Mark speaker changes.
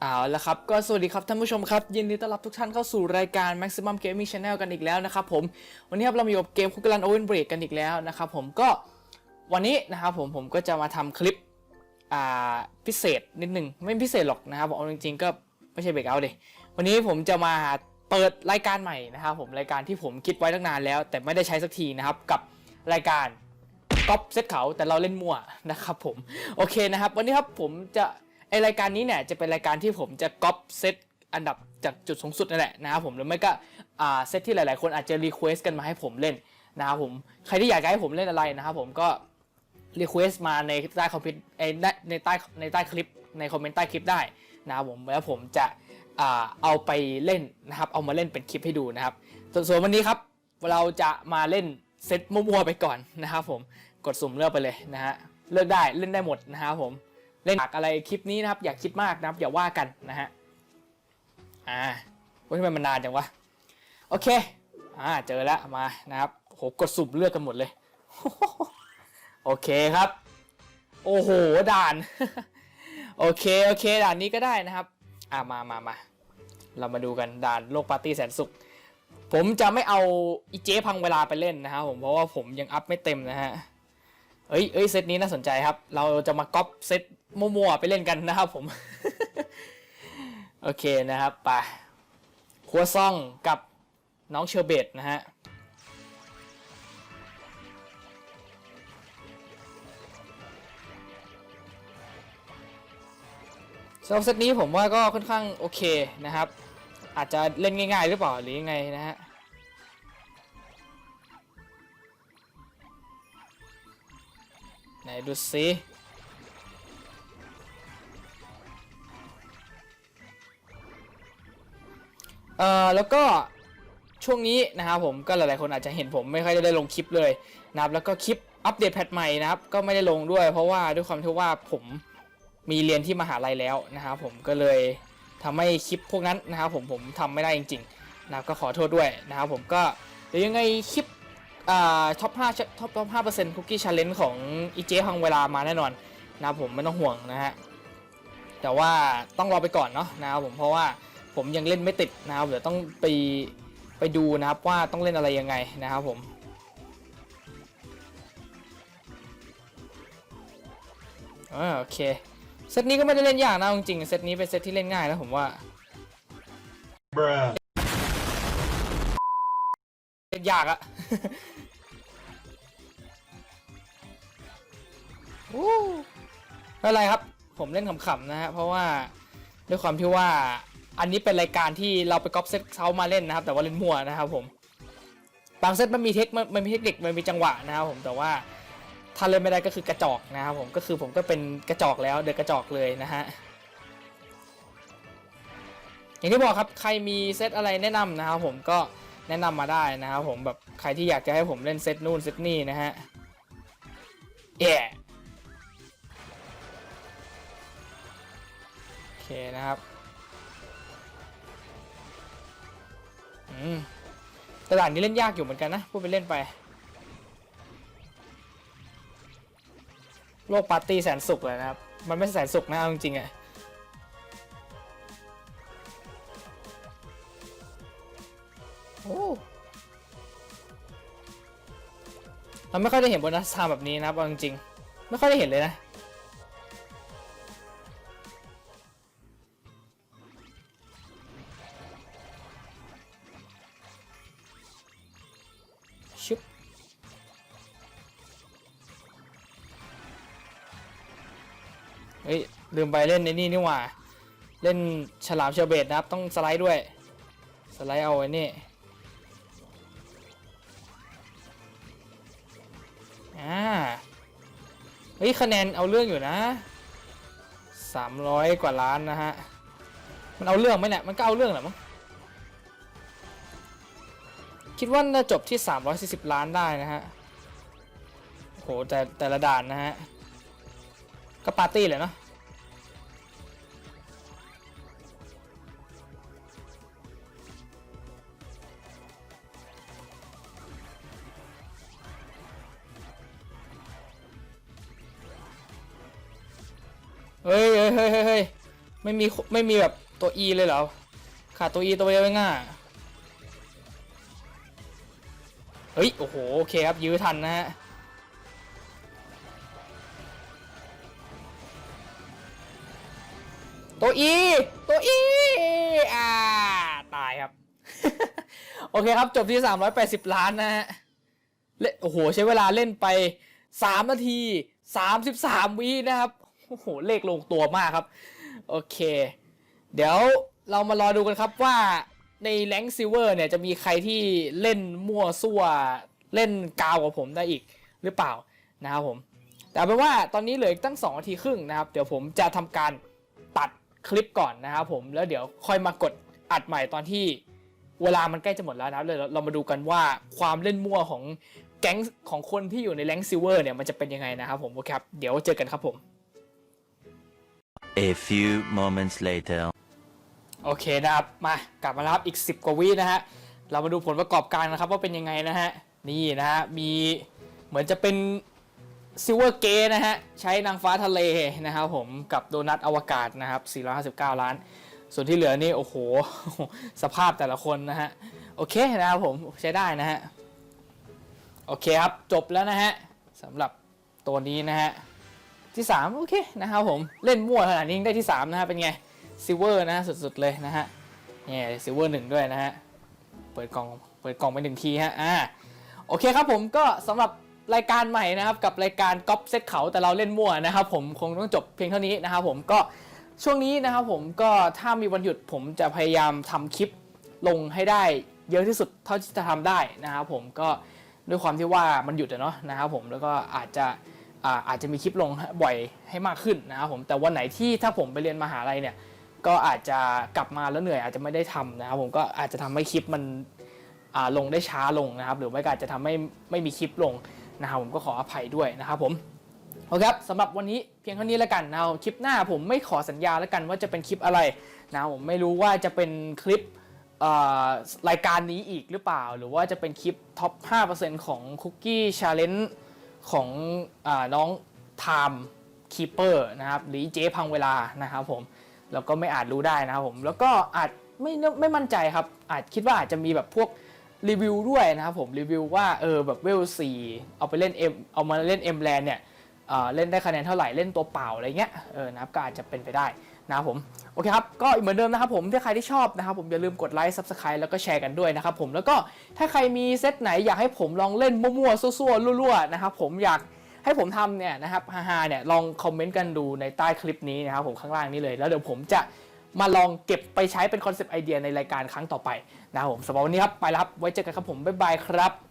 Speaker 1: เอาละครับ ก็สวัสดีครับท่านผู้ชมครับ ยินดีต้อนรับทุกท่านเข้าสู่รายการ Maximum Gaming Channel กันอีกแล้วนะครับผม วันนี้ครับเรามีกับเกมคุกรันโอเวนเบรกกันอีกแล้วนะครับผมก็วันนี้นะครับผมผมก็จะมาทำคลิปอ่าพิเศษนิดหนึ่งไม่พิเศษหรอกนะครับผมเอาจริงๆก็ไม่ใช่เบรกเอาดิวันนี้ผมจะมาเปิดรายการใหม่นะครับผมรายการที่ผมคิดไว้ตั้งนานแล้ว แต่ไม่ได้ใช้สักทีนะครับกับรายการก๊อปเซตเขาแต่เราเล่นมั่วนะครับผมโอเคนะครับ วันนี้ครับผมจะ ไอรายการนี้เนี่ยจะเป็นรายการที่ผมจะก๊อปเซตอันดับจากจุดสูงสุดนั่นแหละนะครับผมหรือไม่ก็อ่าเซตที่หลายๆ คนอาจจะรีเควสกันมาให้ผมเล่นนะครับผมใครที่อยากให้ผมเล่นอะไรนะครับผมก็รีเควสมาในใต้คอมเมนต์ในในใต้ในใต้คลิปในคอมเมนต์ใต้คลิปได้นะครับผมแล้วผมจะอเอาไปเล่นนะครับ เอามาเล่นเป็นคลิปให้ดูนะครับ ส่วนวันนี้ครับเราจะมาเล่นเซตมั่วๆไปก่อนนะครับผมกดสุ่มเลือกไปเลยนะฮะเลือกได้เล่นได้หมดนะครับผม เล่นอยากอะไรคลิปนี้นะครับ อยากคิดมากนะครับอย่าว่ากันนะฮะอ่าว่าทำไมมันนานจังวะโอเคอ่าเจอแล้วมานะครับโหกดสุ่มเลือกกันหมดเลยโอเคครับ โอ้โหด่าน โอเคโอเคด่านนี้ก็ได้นะครับอ่ามามามาเรามาดูกันด่านโลกปาร์ตี้แสนสุข ผมจะไม่เอาอีเจ๊พังเวลาไปเล่นนะครับผมเพราะว่าผมยังอัพไม่เต็มนะฮะ เอ้ยเอ้ยเซตนี้น่าสนใจครับ เราจะมาก๊อปเซตมั่วๆไปเล่นกันนะครับผม โอเคนะครับไปคัวซองกับน้องเชอร์เบตนะฮะสำหรับเซตนี้ผมว่าก็ค่อนข้างโอเคนะครับ อาจจะเล่นง่ายๆหรือเปล่าหรือยังไงนะฮะ ไหนดูสิเอ่อแล้วก็ช่วงนี้นะครับผมก็หลายๆคนอาจจะเห็นผมไม่ค่อยได้ลงคลิปเลยนะครับแล้วก็คลิปอัปเดตแพทใหม่นะครับก็ไม่ได้ลงด้วย เพราะว่าด้วยความที่ว่าผมมีเรียนที่มหาลัยแล้วนะครับผมก็เลยทำให้คลิปพวกนั้นนะครับผมผมทำไม่ได้จริงๆนะครับก็ขอโทษด้วยนะครับผมก็เดี๋ยวยังไงคลิป อ่าท็อปท็อปท็อป5%คุกกี้ชาเลนจ์ของอีเจพังเวลามาแน่นอนนะครับผมไม่ต้องห่วงนะฮะแต่ว่าต้องรอไปก่อนเนาะนะครับผมเพราะว่าผมยังเล่นไม่ติดนะครับเดี๋ยวต้องไปไปดูนะครับว่าต้องเล่นอะไรยังไงนะครับผมโอเคเซตนี้ก็ไม่ได้เล่นยากนะจริงๆเซตนี้เป็นเซตที่เล่นง่ายนะผมว่า เล่นยากอะโอ้ไม่เป็นไรครับ ผมเล่นขำๆนะฮะเพราะว่าด้วยความที่ว่าอันนี้เป็นรายการที่เราไปก๊อปเซตเขามาเล่นนะครับ แต่ว่าเล่นมั่วนะครับผมบางเซตมันมีเทคมันมันมีเทคนิคมันมีจังหวะนะครับผมแต่ว่าถ้าเล่นไม่ได้ก็คือกระจอกนะครับผมก็คือผมก็เป็นกระจอกแล้วเดือกระจอกเลยนะฮะอย่างที่บอกครับใครมีเซตอะไรแนะนำนะครับผมก็ แนะนำมาได้นะครับผมแบบใครที่อยากจะให้ผมเล่นเซตนู่นเซตนี่นะฮะเย่โอเคนะครับอืมต่ด่านนี้เล่นยากอยู่เหมือนกันนะพูดไปเล่นไป โลกปาร์ตี้แสนสุขเลยนะครับ มันไม่แสนสุขนะเอาจริงๆอะ โอ้เราไม่ค่อยได้เห็นโบนัสไทม์แบบนี้นะครับเอาจริงๆไม่ค่อยได้เห็นเลยนะชุบเฮ้ย ลืมไปเล่นในนี่นี่หว่า เล่นฉลามเชอร์เบตนะครับ ต้องสไลด์ด้วย สไลด์เอาไว้นี่ อ่า เฮ้ย คะแนนเอาเรื่องอยู่นะ 300 กว่าล้านนะฮะ มันเอาเรื่องไหมเนี่ย มันก็เอาเรื่องแหละมั้ง คิดว่าน่าจบที่ 340 ล้านได้นะฮะโหแต่แต่ละด่านนะฮะ ก็ปาร์ตี้เลยเนาะ เฮ้ยเฮ้ยเฮ้ยเฮ้ยไม่มีไม่มีแบบตัว E เลยเหรอ ขาดตัว E ตัวเดียวเองอะเฮ้ย โอ้โห โอเคครับ ยื้อทันนะฮะ ตัว E ตัว E อ่า ตายครับ โอเคครับ จบที่ 380 ล้านนะฮะเล่นโอ้โห ใช้เวลาเล่นไป 3 นาที 33 วินะครับ โอ้โห เลขลงตัวมากครับ โอเค เดี๋ยวเรามารอดูกันครับว่าในแรงซิลเวอร์เนี่ยจะมีใครที่เล่นมั่วซั่วเล่นกาวกว่าผมได้อีกหรือเปล่านะครับผม แต่เป็นว่าตอนนี้เหลืออีกตั้ง 2 นาทีครึ่งนะครับ เดี๋ยวผมจะทำการตัดคลิปก่อนนะครับผมแล้วเดี๋ยวค่อยมากดอัดใหม่ตอนที่เวลามันใกล้จะหมดแล้วนะเลยเรามาดูกันว่าความเล่นมั่วของแก๊งของคนที่อยู่ในแรงซิลเวอร์เนี่ยมันจะเป็นยังไงนะครับผมโอเคครับเดี๋ยวเจอกันครับผม
Speaker 2: A few moments later.
Speaker 1: โอเคนะครับ มากลับมารับอีก 10 กว่าวินะฮะ เรามาดูผลประกอบการนะครับว่าเป็นยังไงนะฮะ นี่นะฮะ มีเหมือนจะเป็นซิลเวอร์เกนะฮะ ใช้นางฟ้าทะเลนะครับผมกับโดนัทอวกาศนะครับ 459 ล้าน ส่วนที่เหลือนี่ โอ้โห สภาพแต่ละคนนะฮะ โอเคนะครับผมใช้ได้นะฮะ โอเคครับ จบแล้วนะฮะสำหรับตัวนี้นะฮะ ที่ 3 โอเคนะครับผมเล่นมั่วขนาดนี้ได้ที่ 3 นะฮะเป็นไงซิลเวอร์นะฮะสุดๆเลยนะฮะเนี่ยซิลเวอร์หนึ่งด้วยนะฮะเปิดกล่องเปิดกล่องไปหนึ่งทีฮะอ่าโอเคครับผมก็สำหรับรายการใหม่นะครับกับรายการก๊อปเซตเขาแต่เราเล่นมั่วนะครับผมคงต้องจบเพียงเท่านี้นะครับผมก็ช่วงนี้นะครับผมก็ถ้ามีวันหยุดผมจะพยายามทำคลิปลงให้ได้เยอะที่สุดเท่าที่จะทำได้นะครับผมก็ด้วยความที่ว่ามันหยุดอะเนาะนะครับผมแล้วก็อาจจะ อาจจะมีคลิปลงบ่อยให้มากขึ้นนะครับผมแต่วันไหนที่ถ้าผมไปเรียนมหาลัยเนี่ยก็อาจจะกลับมาแล้วเหนื่อยอาจจะไม่ได้ทำนะครับผมก็อาจจะทำให้คลิปมันลงได้ช้าลงนะครับ หรือไม่ก็อาจจะทำให้ไม่มีคลิปลงนะครับผมก็ขออภัยด้วยนะครับผมโอเคครับสำหรับวันนี้เพียงเท่านี้แล้วกันนะครับคลิปหน้าผมไม่ขอสัญญาแล้วกันว่าจะเป็นคลิปอะไรนะผมไม่รู้ว่าจะเป็นคลิปรายการนี้อีกหรือเปล่า หรือว่าจะเป็นคลิปท็อป 5%ของ Cookie Challenge ของอน้องไทม์คีเปอร์นะครับหรือเจ๊พังเวลานะครับผมแล้วก็ไม่อาจรู้ได้นะครับผม แล้วก็อาจไม่ไม่มั่นใจครับ อาจคิดว่าอาจจะมีแบบพวกรีวิวด้วยนะครับผมรีวิวว่าเออแบบเวลสี่เอาไปเล่น M เอามาเล่น M Land เนี่ยเอ่อเล่นได้คะแนนเท่าไหร่เล่นตัวเปล่าอะไรเงี้ยเออนะครับก็อาจจะเป็นไปได้ นะครับผมโอเคครับ ก็เหมือนเดิมนะครับผมถ้าใครที่ชอบนะครับผมอย่าลืมกดไลค์ Subscribe แล้วก็แชร์กันด้วยนะครับผมแล้วก็ถ้าใครมีเซตไหนอยากให้ผมลองเล่นมั่วๆซั่วๆรั่วๆนะครับผมอยากให้ผมทำเนี่ยนะครับฮาๆเนี่ยลองคอมเมนต์กันดูในใต้คลิปนี้นะครับผมข้างล่างนี้เลย แล้วเดี๋ยวผมจะมาลองเก็บไปใช้เป็นคอนเซปต์ไอเดียในรายการครั้งต่อไปนะครับผมสำหรับวันนี้ครับไปแล้วครับไว้เจอกันครับผมบ๊ายบายครับ